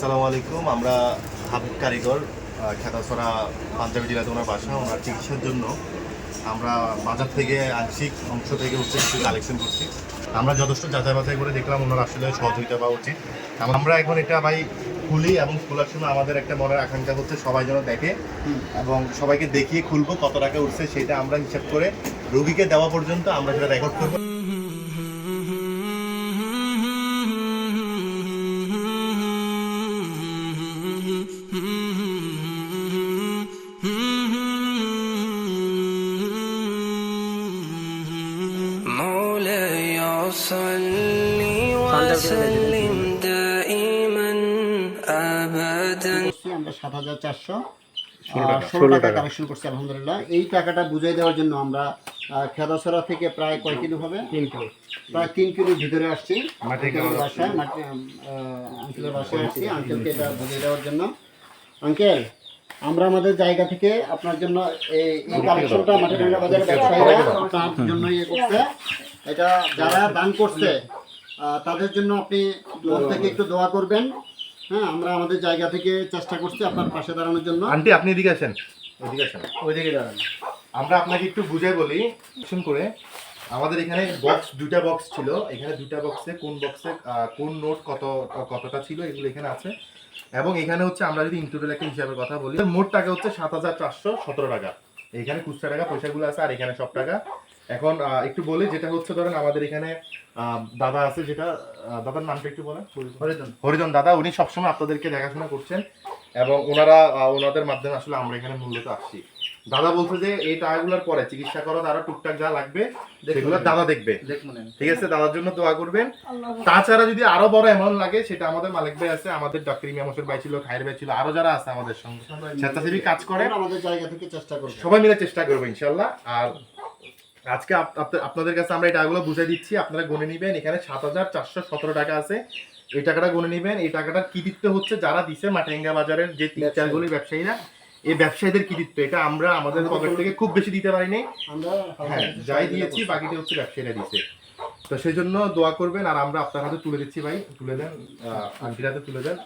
সালামু আলাইকুম, আমরা হাবিব কারিগর খেতাছড়া পাঞ্জাবি জেলাতে ওনার বাসা, ওনার চিকিৎসার জন্য। আমরা বাজার থেকে আংশিক অংশ থেকে হচ্ছে কিছু কালেকশন করছি। আমরা যথেষ্ট যাচাই বাছাই করে দেখলাম ওনার আসলে সহযোগিতা পাওয়া উচিত। আমরা এখন এটা ভাই খুলি এবং খোলার সময় আমাদের একটা মনের আকাঙ্ক্ষা হচ্ছে সবাই যেন দেখে এবং সবাইকে দেখিয়ে খুলবো কত টাকা উঠছে সেটা আমরা হিসাব করে রোগীকে দেওয়া পর্যন্ত আমরা সেটা রেকর্ড করবো مولاي صل وسلم دائما ابدا করছি আমরা সাত হাজার চারশো ষোলো টাকা। কালেকশন করছি আলহামদুলিল্লাহ। এই টাকাটা বুঝিয়ে দেওয়ার জন্য আমরা আহ, খেদাছড়া থেকে প্রায় কয় কিলো হবে? তিন কিলো। প্রায় তিন কিলোর ভিতরে আসছি। বাসায় আহ, আঙ্কেলের বাসায় আসছি। আঙ্কেলকে এটা বুঝিয়ে দেওয়ার জন্য। আঙ্কেল আমরা আমাদের জায়গা থেকে আপনার জন্য এই কালেকশনটা মাটিরাঙ্গা বাজারের ব্যবসায়ীরা আপনার জন্য ইয়ে করছে। এটা যারা দান করছে আহ, তাদের জন্য আপনি মন থেকে একটু দোয়া করবেন। হ্যাঁ আমরা আমাদের জায়গা থেকে চেষ্টা করছি আপনার পাশে দাঁড়ানোর জন্য। আন্টি আপনি এদিকে আসেন এদিকে আসেন। ওইদিকে দাঁড়ান। আমরা আপনাকে একটু বুঝাই বলি শুন করে আমাদের এখানে বক্স দুটা বক্স ছিল। এখানে দুটা বক্সে কোন বক্সে কোন নোট কত কতটা ছিল এগুলো এখানে আছে। এবং এখানে হচ্ছে আমরা যদি ইনক্লুডেড একটা হিসাবের কথা বলি মোট টাকা হচ্ছে সাত হাজার চারশো সতেরো টাকা। এখানে খুচরা টাকা পয়সাগুলো আছে আর এখানে সব টাকা। এখন একটু বলি যেটা হচ্ছে ধরেন আমাদের এখানে দাদা আছে যেটা দাদার নামটা একটু বলেন। হরিজন। হরিজন দাদা উনি সবসময় আপনাদেরকে দেখাশোনা করছেন এবং ওনারা ওনাদের মাধ্যমে আসলে আমরা এখানে মূল্যত আসছি। দাদা বলছে যে এই টাকাগুলোর পরে চিকিৎসা করার আরও টুকটাক যা লাগবে সেগুলো দাদা দেখবে। ঠিক আছে দাদার জন্য দোয়া করবেন। তাছাড়া যদি আরও বড় অ্যামাউন্ট লাগে সেটা আমাদের মালিক ভাই আছে আমাদের ডক্টর ইমিয়া মোসের ভাই ছিল খায়ের ভাই ছিল আরও যারা আছে আমাদের সঙ্গে। স্বেচ্ছাসেবী কাজ করে। আমাদের জায়গা থেকে চেষ্টা করব। সবাই মিলে চেষ্টা করব ইনশাল্লাহ। আর আজকে আপ- আপ- আপনাদের কাছে আমরা এই টাকাগুলো বুঝে দিচ্ছি। আপনারা গুনে নিবেন এখানে সাত হাজার চারশো সতেরো টাকা আছে। এই টাকাটা গুনে নিবেন। এই টাকাটার কৃতিত্ব হচ্ছে যারা দিছে মাটেঙ্গা বাজারের যে তিন চারগুলি ব্যবসায়ীরা এই ব্যবসায়ীদের কৃতিত্ব। এটা আমরা আমাদের পকেট থেকে খুব বেশি দিতে পারিনি। হ্যাঁ যাই দিয়েছি বাকিটা হচ্ছে ব্যবসায়ীরা দিছে। তো সেই জন্য দোয়া করবেন আর আমরা আপনার হাতে তুলে দিচ্ছি ভাই। তুলে দেন আহ, আন্টির হাতে তুলে দেন।